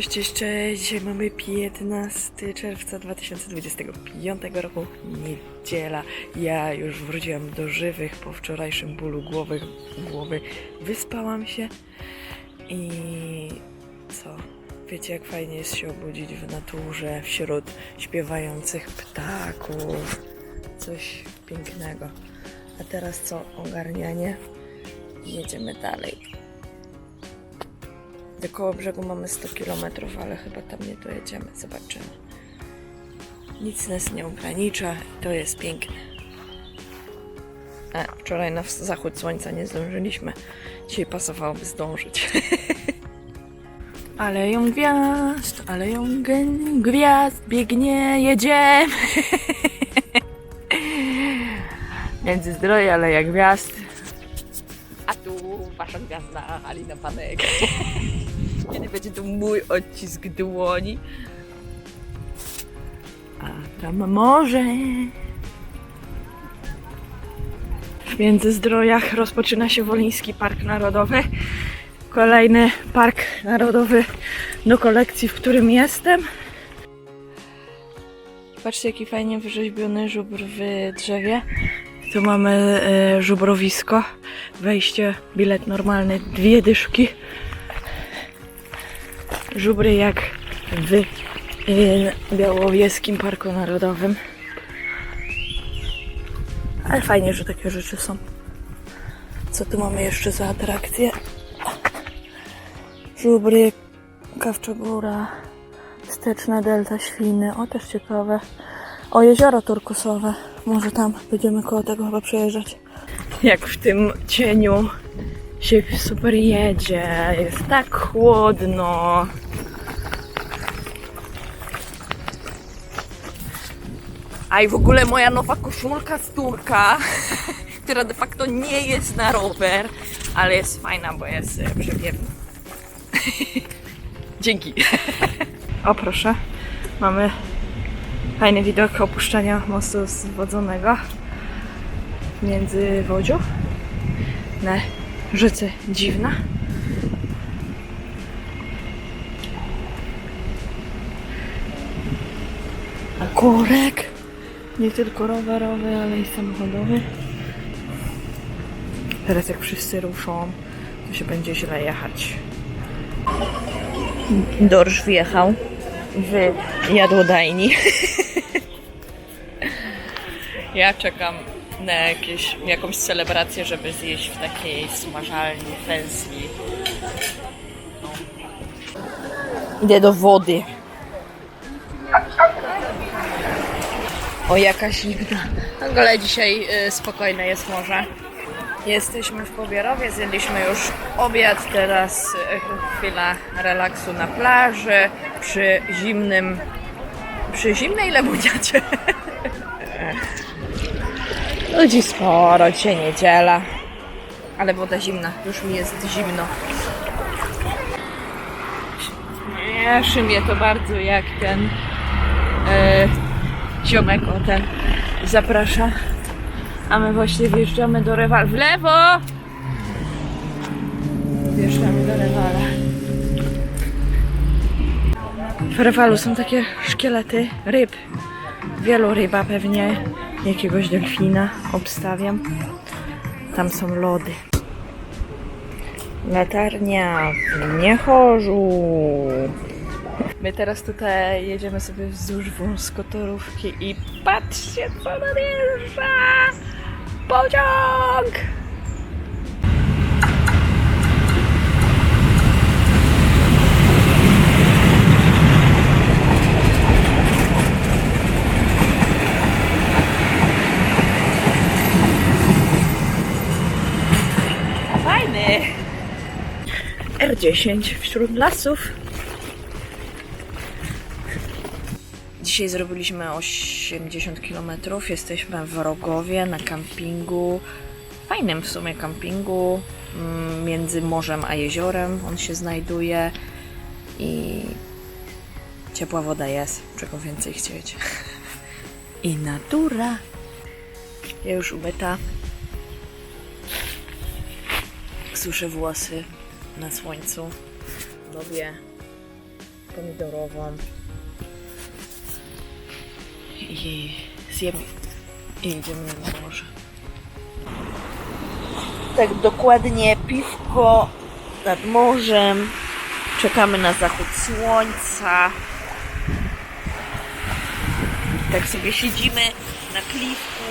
Cześć, cześć, cześć. Dzisiaj mamy 15 czerwca 2025 roku, niedziela. Ja już wróciłam do żywych po wczorajszym bólu głowy. głowy. Wyspałam się i co? Wiecie, jak fajnie jest się obudzić w naturze, wśród śpiewających ptaków. Coś pięknego. A teraz co? Ogarnianie. Jedziemy dalej. Do koło brzegu mamy 100 km, ale chyba tam nie dojedziemy. Zobaczymy. Nic nas nie ogranicza i to jest piękne. A, wczoraj na zachód słońca nie zdążyliśmy. Dzisiaj pasowałoby zdążyć. Aleją gwiazd, aleją gwiazd, biegnie, jedziemy. Między zdroje, aleja gwiazd. A tu wasza gwiazda, Alina Panek. Kiedy będzie tu mój odcisk dłoni. A tam morze. W Międzyzdrojach rozpoczyna się Woliński Park Narodowy. Kolejny park narodowy do kolekcji, w którym jestem. Patrzcie, jaki fajnie wyrzeźbiony żubr w drzewie. Tu mamy e, żubrowisko. Wejście, bilet normalny, dwie dyszki. Żubry jak w e, Białowieskim Parku Narodowym. Ale fajnie, że takie rzeczy są. Co tu mamy jeszcze za atrakcje? Żubry, Kawczogóra, Wsteczna Delta Świny. O, też ciekawe. O, jezioro turkusowe. Może tam będziemy koło tego chyba przejeżdżać. Jak w tym cieniu się super jedzie. Jest tak chłodno. A i w ogóle moja nowa koszulka z Turka, która de facto nie jest na rower, ale jest fajna, bo jest e, przewiewna. Dzięki. O proszę, mamy fajny widok opuszczenia mostu zwodzonego między Wodzią na rzece Dziwna. A korek nie tylko rowerowy, ale i samochodowy. Teraz jak wszyscy ruszą, to się będzie źle jechać. Dorsz wjechał w jadłodajni. Ja czekam na jakieś, jakąś celebrację, żeby zjeść w takiej smażalni fancy. No. Idę do wody. O, jaka zimna. W ogóle dzisiaj y, spokojne jest morze. Jesteśmy w Pobierowie, zjedliśmy już obiad, teraz y, chwila relaksu na plaży przy zimnym, przy zimnej lemoniacie. Ludzi sporo, dzisiaj niedziela, ale woda zimna, już mi jest zimno. Cieszy mnie to bardzo, jak ten e, ziomek o ten zaprasza. A my właśnie wjeżdżamy do Rewal. W lewo! Wjeżdżamy do Rewala. W Rewalu są takie szkielety ryb. Wielu ryba pewnie. Jakiegoś delfina obstawiam. Tam są lody. Latarnia w Niechorzu. My teraz tutaj jedziemy sobie wzdłuż wąskotorówki i patrzcie co nadjeżdża! Pociąg! Fajny! R10 wśród lasów. Dzisiaj zrobiliśmy 80 km. Jesteśmy w Rogowie na kampingu. Fajnym w sumie kampingu mm, między morzem a jeziorem. On się znajduje i ciepła woda jest. Czego więcej chcieć. I natura. Ja już umyta. Suszę włosy na słońcu. Robię pomidorową. I zjemy. I idziemy na morze. Tak dokładnie piwko nad morzem. Czekamy na zachód słońca. Tak sobie siedzimy na klifku